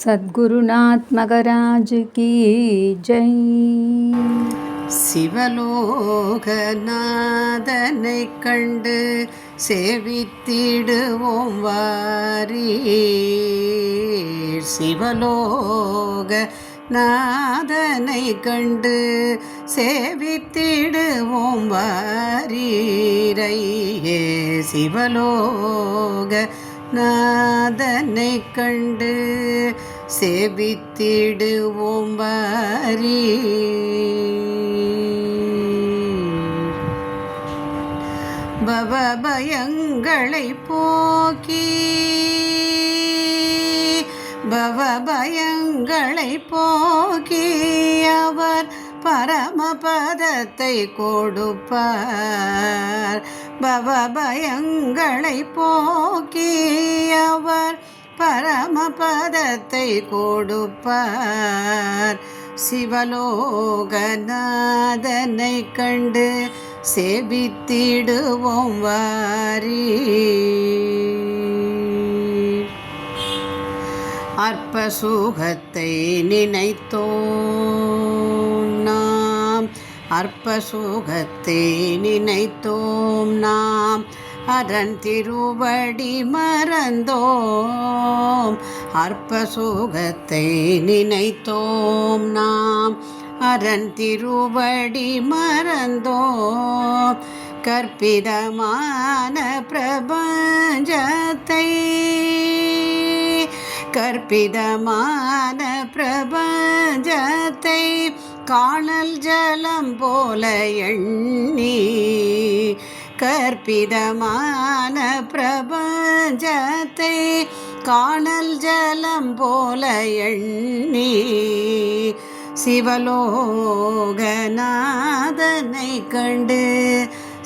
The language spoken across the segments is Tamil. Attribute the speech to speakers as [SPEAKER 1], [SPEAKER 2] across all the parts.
[SPEAKER 1] சத்குருநாத் மகராஜ் கி ஜெய்.
[SPEAKER 2] சிவலோகநாதனை கண்டு சேவித்திடுவோம் வாரி சிவலோக நாதனை கண்டு சேவித்திடுவோம் வாரீரையே. சிவலோக நாதனை கண்டு சேவித்திடுவோம் வாரி. பவபயங்களை போக்கி பவபயங்களை போக்கி அவர் பரமபதத்தை கொடுப்பார். பவபயங்களை போக்கியவர் பரமபதத்தை கொடுப்பார். சிவலோகநாதனை கண்டு செபித்திடுவோம் வாரி. அற்ப சுகத்தை நினைத்தோம். அற்ப சுகத்தை நினைத்தோம் நாம். அதன் திருவடி மறந்தோம். அற்ப சுகத்தை நினைத்தோம் நாம். அதன் திருவடி மறந்தோம். கற்பிதமான பிரபஞ்சத்தை கற்பிதமான பிரபஞ்சத்தை காணல் ஜலம் போல எண்ணி கற்பிதமான பிரபஞ்சத்தை காணல் ஜலம் போல எண்ணி சிவலோகநாதனை கண்டு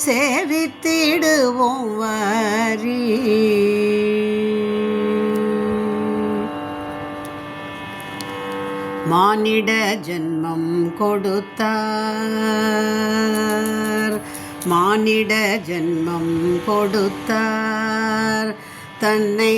[SPEAKER 2] சேவித்திடுவோம் வாரி. மானிட ஜென்மம் கொடுத்தார். மானிட ஜென்மம் கொடுத்தார். தன்னை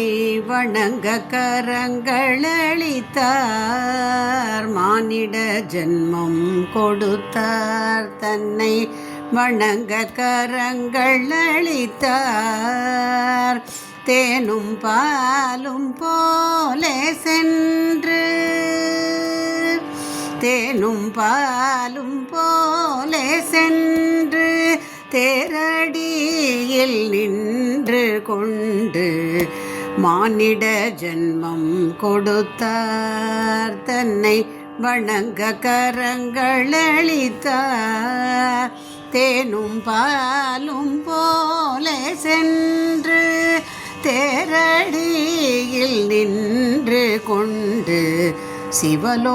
[SPEAKER 2] வணங்க கரங்களளித்தார் மானிட ஜென்மம் கொடுத்தார். தன்னை வணங்க கரங்களளித்தார் தேனும் பாலும் போலே சென் தேனும் பாலும் போலே சென்று தேரடியில் நின்று கொண்டு மானிட ஜென்மம் கொடுத்தார். தன்னை வணங்க கரங்களளித்தார் தேனும் பாலும் போலே சென்று தேரடியில் நின்று கொண்டு சிவலோகநாதனை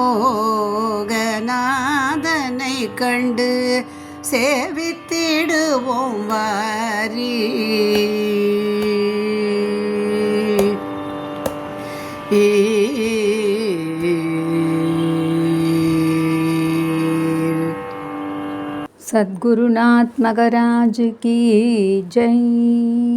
[SPEAKER 2] கண்டு சேவித்திடுவோம் வாரி
[SPEAKER 1] சத்குருநாத் மகராஜ் கி ஜெய்